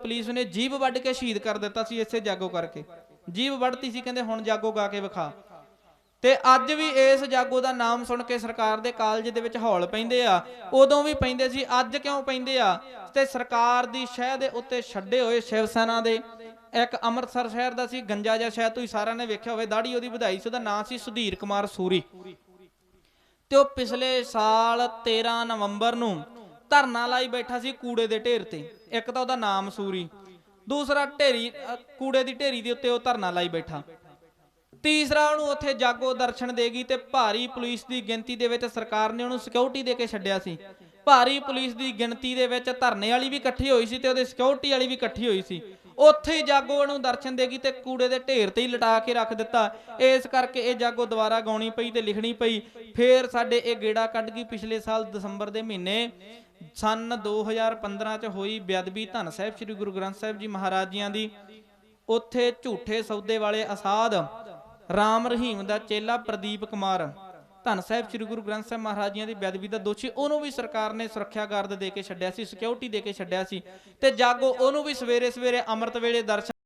Police ਨੇ ਜੀਭ ਵੱਢ ਕੇ ਸ਼ਹੀਦ ਕਰ ਦਿੱਤਾ ਸੀ ਇਸੇ ਜਾਗੋ ਕਰਕੇ। ਜੀਭ ਵੱਢਤੀ ਸੀ, ਕਹਿੰਦੇ ਹੁਣ ਜਾਗੋ ਗਾ ਕੇ ਵਿਖਾ। ਤੇ ਅੱਜ ਵੀ ਇਸ ਜਾਗੋ ਦਾ ਨਾਮ ਸੁਣ ਕੇ ਸਰਕਾਰ ਦੇ ਕਾਲਜ ਦੇ ਵਿੱਚ ਹੌਲ ਪੈਂਦੇ ਆ, ਉਦੋਂ ਵੀ ਪੈਂਦੇ ਸੀ, ਅੱਜ ਕਿਉਂ ਪੈਂਦੇ ਆ? ਤੇ ਸਰਕਾਰ ਦੀ ਸ਼ਹਿ ਦੇ ਉੱਤੇ ਛੱਡੇ ਹੋਏ ਸ਼ਿਵ ਸੈਨਾ ਦੇ, ਇੱਕ ਅੰਮ੍ਰਿਤਸਰ ਸ਼ਹਿਰ ਦਾ ਸੀ, ਗੰਜਾ ਜਿਹਾ ਸ਼ਹਿਰ, ਤੁਸੀਂ ਸਾਰਿਆਂ ਨੇ ਵੇਖਿਆ ਹੋਵੇ ਦਾੜੀ ਉਹਦੀ ਵਧਾਈ ਸੀ, ਉਹਦਾ ਨਾਂ ਸੀ ਸੁਧੀਰ ਕੁਮਾਰ ਸੂਰੀ। ਤੇ ਉਹ ਪਿਛਲੇ ਸਾਲ 13 ਨਵੰਬਰ ਨੂੰ ਧਰਨਾ ਲਾਈ ਬੈਠਾ ਸੀ ਕੂੜੇ ਦੇ ਢੇਰ ਤੇ। ਇੱਕ ਤਾਂ ਉਹਦਾ ਨਾਮ ਸੂਰੀ, ਦੂਸਰਾ ਢੇਰੀ ਕੂੜੇ ਦੀ ਢੇਰੀ ਦੇ ਉੱਤੇ ਉਹ ਧਰਨਾ ਲਾਈ ਬੈਠਾ। ਤੀਸਰਾ ਉਹਨੂੰ ਉੱਥੇ ਜਾਗੋ ਦਰਸ਼ਨ ਦੇਗੀ ਤੇ ਭਾਰੀ ਪੁਲਿਸ ਦੀ ਗਿਣਤੀ ਦੇ ਵਿੱਚ ਸਰਕਾਰ ਨੇ ਉਹਨੂੰ ਸਿਕਿਉਰਿਟੀ ਦੇ ਕੇ ਛੱਡਿਆ ਸੀ। ਭਾਰੀ ਪੁਲਿਸ ਦੀ ਗਿਣਤੀ ਦੇ ਵਿੱਚ ਧਰਨੇ ਵਾਲੀ ਵੀ ਇਕੱਠੀ ਹੋਈ ਸੀ ਤੇ ਉਹਦੇ ਸਿਕਿਉਰਿਟੀ ਵਾਲੀ ਵੀ ਇਕੱਠੀ ਹੋਈ ਸੀ। ਉੱਥੇ ਹੀ ਜਾਗੋ ਉਹਨੂੰ ਦਰਸ਼ਨ ਦੇਗੀ ਤੇ ਕੂੜੇ ਦੇ ਢੇਰ ਤੇ ਹੀ ਲਟਾ ਕੇ ਰੱਖ ਦਿੱਤਾ। ਇਸ ਕਰਕੇ ਇਹ ਜਾਗੋ ਦੁਬਾਰਾ ਗਾਉਣੀ ਪਈ ਤੇ ਲਿਖਣੀ ਪਈ। ਫੇਰ ਸਾਡੇ ਇਹ ਗੇੜਾ ਕੱਢ ਗਈ ਪਿਛਲੇ ਸਾਲ ਦਸੰਬਰ ਦੇ ਮਹੀਨੇ। ਸਨ 2015 ਚ ਹੋਈ ਬੇਅਦਬੀ ਧੰਨ ਸਾਹਿਬ ਸ੍ਰੀ ਗੁਰੂ ਗ੍ਰੰਥ ਸਾਹਿਬ ਜੀ ਮਹਾਰਾਜ ਜੀਆਂ ਦੀ। ਉੱਥੇ ਝੂਠੇ ਸੌਦੇ ਵਾਲੇ ਅਸਾਦ ਰਾਮ ਰਹੀਮ ਦਾ ਚੇਲਾ ਪ੍ਰਦੀਪ ਕੁਮਾਰ, ਧੰਨ ਸਾਹਿਬ ਸ੍ਰੀ ਗੁਰੂ ਗ੍ਰੰਥ ਸਾਹਿਬ ਮਹਾਰਾਜ ਜੀਆਂ ਦੀ ਬੇਅਦਬੀ ਦਾ ਦੋਸ਼ੀ, ਉਹਨੂੰ ਵੀ ਸਰਕਾਰ ਨੇ ਸੁਰੱਖਿਆ ਗਾਰਡ ਦੇ ਕੇ ਛੱਡਿਆ ਸੀ ਸਿਕਿਉਰਿਟੀ ਦੇ ਕੇ ਛੱਡਿਆ ਸੀ ਤੇ ਜਾਗੋ ਉਹਨੂੰ ਵੀ ਸਵੇਰੇ ਸਵੇਰੇ ਅੰਮ੍ਰਿਤ ਵੇਲੇ ਦਰਸ਼ਨ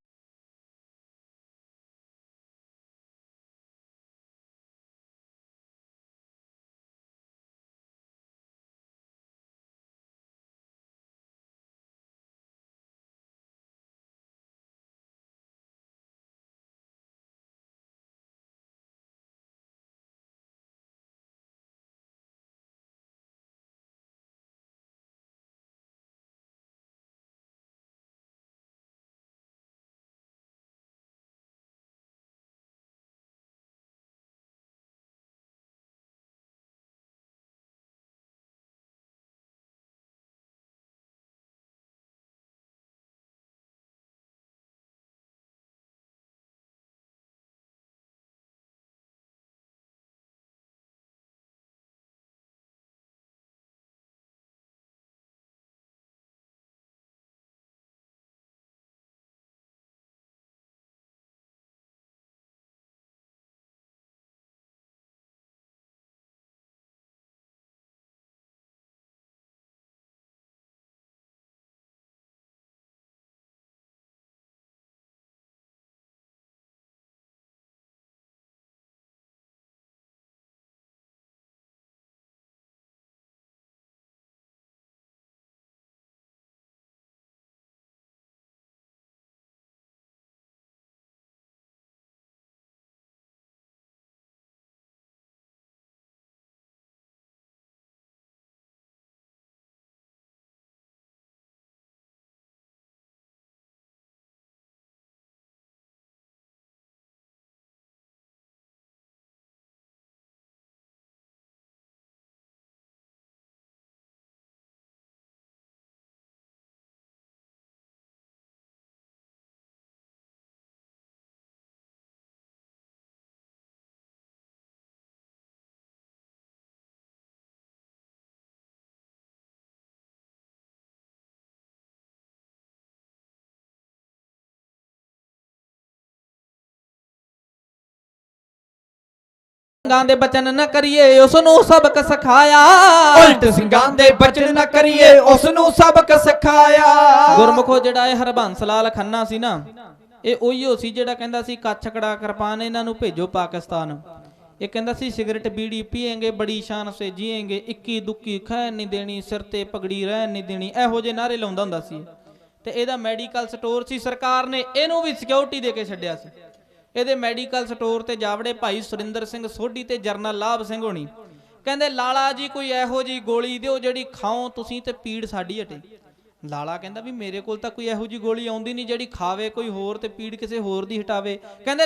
ਗਾਂ ਦੇ ਬਚਨ ਨਾ ਕਰੀਏ ਉਸ ਨੂੰ ਸਬਕ ਸਿਖਾਇਆ। ਉਲਟ ਸਿੰਘਾਂ ਦੇ ਬਚਨ ਨਾ ਕਰੀਏ ਉਸ ਨੂੰ ਸਬਕ ਸਿਖਾਇਆ। ਗੁਰਮੁਖੋ ਜਿਹੜਾ ਇਹ ਹਰਬੰਸ ਲਾਲ ਖੰਨਾ ਸੀ ਨਾ ਇਹ ਉਹੀਓ ਸੀ ਜਿਹੜਾ ਕਹਿੰਦਾ ਸੀ ਕੱਛਕੜਾ ਕਿਰਪਾਨ ਇਹਨਾਂ ਨੂੰ ਭੇਜੋ ਪਾਕਿਸਤਾਨ। ਇਹ ਕਹਿੰਦਾ ਸੀ ਸਿਗਰਟ ਬੀੜੀ ਪੀਏਂਗੇ ਬੜੀ ਸ਼ਾਨ ਸੇ ਜੀਏਂਗੇ ਇੱਕੀ ਦੁੱਕੀ ਖੈਰ ਨਹੀਂ ਦੇਣੀ ਸਿਰ ਤੇ ਪਗੜੀ ਰਹਿਣ ਨਹੀਂ ਦੇਣੀ। ਇਹੋ ਜਿਹੇ ਨਾਰੇ ਲਾਉਂਦਾ ਹੁੰਦਾ ਸੀ। ਤੇ ਇਹਦਾ ਮੈਡੀਕਲ ਸਟੋਰ ਸੀ ਸਰਕਾਰ ਨੇ ਇਹਨੂੰ ਵੀ ਸਿਕਿਉਰਿਟੀ ਦੇ ਕੇ ਛੱਡਿਆ ਸੀ। ਇਹਦੇ ਮੈਡੀਕਲ ਸਟੋਰ ਤੇ ਜਾਵੜੇ ਭਾਈ ਸੁਰਿੰਦਰ ਸਿੰਘ ਸੋਢੀ ਤੇ ਜਰਨਲ ਲਾਭ ਸਿੰਘ ਹੋਣੀ। ਕਹਿੰਦੇ, ਲਾਲਾ ਜੀ, ਕੋਈ ਇਹੋ ਜੀ ਗੋਲੀ ਦਿਓ ਜਿਹੜੀ ਖਾਓ, ਤੁਸੀਂ ਤੇ ਪੀੜ ਸਾਡੀ ਹਟੇ। ਲਾਲਾ ਕਹਿੰਦਾ ਵੀ ਮੇਰੇ ਕੋਲ ਤਾਂ ਕੋਈ ਇਹੋ ਜੀ ਗੋਲੀ ਆਉਂਦੀ ਨਹੀਂ ਜਿਹੜੀ ਖਾਵੇ, ਕੋਈ ਹੋਰ ਤੇ ਪੀੜ ਕਿਸੇ ਹੋਰ ਦੀ ਹਟਾਵੇ। ਕਹਿੰਦੇ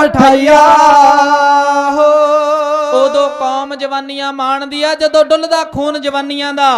ਪਠਾਈਆ ਹੋ ਉਦੋਂ ਕੌਮ ਜਵਾਨੀਆਂ ਮਾਣਦੀ ਆ ਜਦੋਂ ਡੁੱਲਦਾ ਖੂਨ ਜਵਾਨੀਆਂ ਦਾ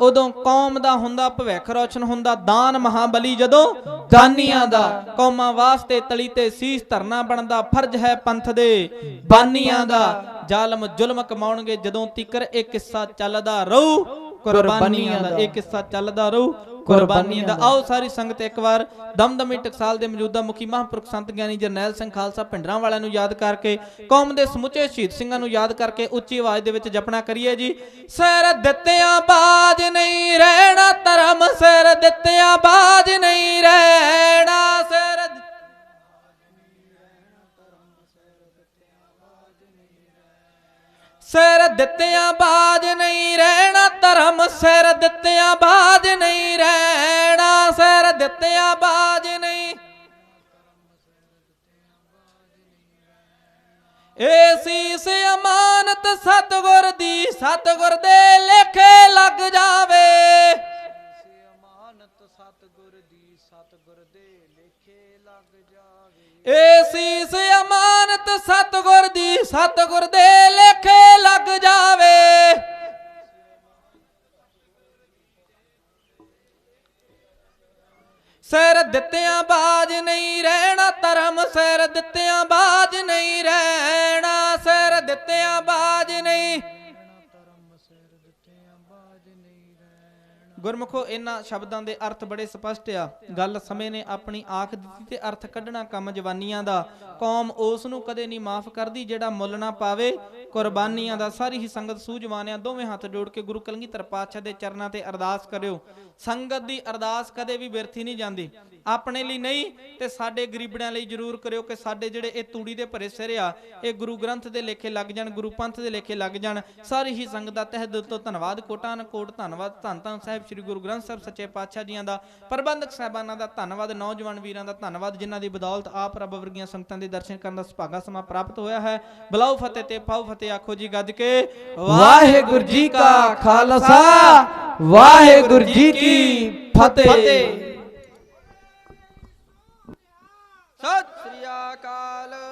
ਉਦੋਂ ਕੌਮ ਦਾ ਹੁੰਦਾ ਭਵਿੱਖ ਰੋਸ਼ਨ ਹੁੰਦਾ ਦਾਨ ਮਹਾਬਲੀ ਜਦੋਂ ਦਾਨੀਆਂ ਦਾ। ਕੌਮਾਂ ਵਾਸਤੇ ਤਲੀ ਤੇ ਸੀਸ ਧਰਨਾ ਬਣਦਾ ਫਰਜ਼ ਹੈ ਪੰਥ ਦੇ ਬਾਨੀਆਂ ਦਾ। ਜ਼ਾਲਮ ਜ਼ੁਲਮ ਕਮਾਉਣਗੇ ਜਦੋਂ ਤਿਕਰ ਇਹ ਕਿੱਸਾ ਚੱਲਦਾ ਰਹੂ ਕੁਰਬਾਨੀਆਂ ਦਾ ਇਹ ਕਿੱਸਾ ਚੱਲਦਾ ਰਹੂ। ਕੁਰਬਾਨੀਆਂ ਦਾ। ਆਓ ਸਾਰੀ ਸੰਗਤ ਇੱਕ ਵਾਰ ਦਮਦਮੀ ਟਕਸਾਲ ਦੇ ਮੌਜੂਦਾ ਮੁਖੀ ਮਹਾਂਪੁਰਖ ਸੰਤ ਗਿਆਨੀ ਜਰਨੈਲ ਸਿੰਘ ਖਾਲਸਾ ਭਿੰਡਰਾਂ ਵਾਲਿਆਂ ਨੂੰ ਯਾਦ ਕਰਕੇ ਕੌਮ ਦੇ ਸਮੁੱਚੇ ਸ਼ਹੀਦ ਸਿੰਘਾਂ ਨੂੰ ਯਾਦ ਕਰਕੇ ਉੱਚੀ ਆਵਾਜ਼ ਦੇ ਵਿੱਚ ਜਪਣਾ ਕਰੀਏ ਜੀ। ਸਿਰ ਦਿੱਤਿਆਂ ਬਾਜ ਨਹੀਂ ਰਹਿਣਾ ਧਰਮ ਸਿਰ ਦਿੱਤਿਆਂ ਬਾਜ ਨਹੀਂ ਰਹਿਣਾ ਸਿਰ ਸਿਰ ਦਿੱਤਿਆਂ ਬਾਜ ਨਹੀਂ ਰਹਿਣਾ ਧਰਮ ਸਿਰ ਦਿੱਤਿਆਂ ਬਾਜ ਨਹੀਂ ਰਹਿਣਾ ਸਿਰ ਦਿੱਤਿਆਂ ਬਾਜ ਨਹੀਂ। ਏ ਸੀਸ ਅਮਾਨਤ ਸਤਗੁਰ ਦੀ, ਸਤਗੁਰ ਦੇ ਲੇਖੇ ਲੱਗ ਜਾਵੇ। ਏ ਸੀਸ ਅਮਾਨਤ ਸਤਗੁਰ ਦੀ, ਸਤਗੁਰ ਦੇ ਲੇਖੇ ਲੱਗ ਜਾਵੇ। ਸਿਰ ਦਿੱਤਿਆਂ ਬਾਜ ਨਹੀਂ ਰਹਿਣਾ, ਧਰਮ ਸਿਰ ਦਿੱਤਿਆਂ ਬਾਜ ਨਹੀਂ ਰਹਿਣਾ, ਸਿਰ ਦਿੱਤਿਆਂ ਬਾਜ ਨਹੀਂ। ਗੁਰਮੁਖੋ, ਇਹਨਾਂ ਸ਼ਬਦਾਂ ਦੇ ਅਰਥ ਬੜੇ ਸਪਸ਼ਟ ਆ। ਗੱਲ ਸਮੇਂ ਨੇ ਆਪਣੀ ਆਖ ਦਿੱਤੀ ਤੇ ਅਰਥ ਕੱਢਣਾ ਕੰਮ ਜਵਾਨੀਆਂ ਦਾ। ਕੌਮ ਉਸ ਨੂੰ ਕਦੇ ਨਹੀਂ ਮਾਫ ਕਰਦੀ ਜਿਹੜਾ ਮੁੱਲ ਨਾ ਪਾਵੇ। ਕੁਰਬਾਨੀਆਂ ਦਾ ਸਾਰੀ ਹੀ ਸੰਗਤ ਸੂਝਵਾਨਿਆਂ ਦੋਵੇਂ ਹੱਥ ਜੋੜ ਕੇ ਗੁਰੂ ਕਲਗੀਧਰ ਪਾਤਸ਼ਾਹ ਦੇ ਚਰਨਾਂ ਤੇ ਅਰਦਾਸ ਕਰਿਓ। ਸੰਗਤ ਦੀ ਅਰਦਾਸ ਕਦੇ ਵੀ ਵਿਅਰਥੀ ਨਹੀਂ ਜਾਂਦੀ। ਆਪਣੇ ਲਈ ਨਹੀਂ ਤੇ ਸਾਡੇ ਗਰੀਬੜਿਆਂ ਲਈ ਜ਼ਰੂਰ ਕਰਿਓ ਕਿ ਸਾਡੇ ਜਿਹੜੇ ਇਹ ਤੂੜੀ ਦੇ ਭਰੇ ਸਿਰ ਆ, ਇਹ ਗੁਰੂ ਗ੍ਰੰਥ ਦੇ ਲੇਖੇ ਲੱਗ ਜਾਣ, ਗੁਰੂ ਪੰਥ ਦੇ ਲੇਖੇ ਲੱਗ ਜਾਣ। ਸਾਰੀ ਹੀ ਸੰਗਤ ਦਾ ਤਹਿ ਦਿਲ ਤੋਂ ਧੰਨਵਾਦ। ਕੋਟਾਨ ਕੋਟ ਧੰਨਵਾਦ। ਧੰਨ ਧੰਨ ਸਾਹਿਬ ਸ੍ਰੀ ਗੁਰੂ ਗ੍ਰੰਥ ਸਾਹਿਬ ਸੱਚੇ ਪਾਤਸ਼ਾਹ ਜੀਆਂ ਦਾ। ਪ੍ਰਬੰਧਕ ਸਾਹਿਬਾਨਾਂ ਦਾ ਧੰਨਵਾਦ। ਨੌਜਵਾਨ ਵੀਰਾਂ ਦਾ ਧੰਨਵਾਦ, ਜਿਨ੍ਹਾਂ ਦੀ ਬਦੌਲਤ ਆਪ ਰੱਬ ਵਰਗੀਆਂ ਸੰਗਤਾਂ ਦੇ ਦਰਸ਼ਨ ਕਰਨ ਦਾ ਸੁਭਾਗਾ ਸਮਾਂ ਪ੍ਰਾਪਤ ਹੋਇਆ ਹੈ। ਬਲਾਉ ਫਤਿਹ ਤੇ ਪਾਉ ਫਤਿਹ ਆਖੋ ਜੀ ਗੱਜ ਕੇ ਵਾਹਿਗੁਰੂ ਜੀ ਕਾ ਖਾਲਸਾ ਵਾਹਿਗੁਰੂ ਜੀ ਕੀ ਫਤਿਹ। ਸਤਿ ਸ੍ਰੀ ਅਕਾਲ।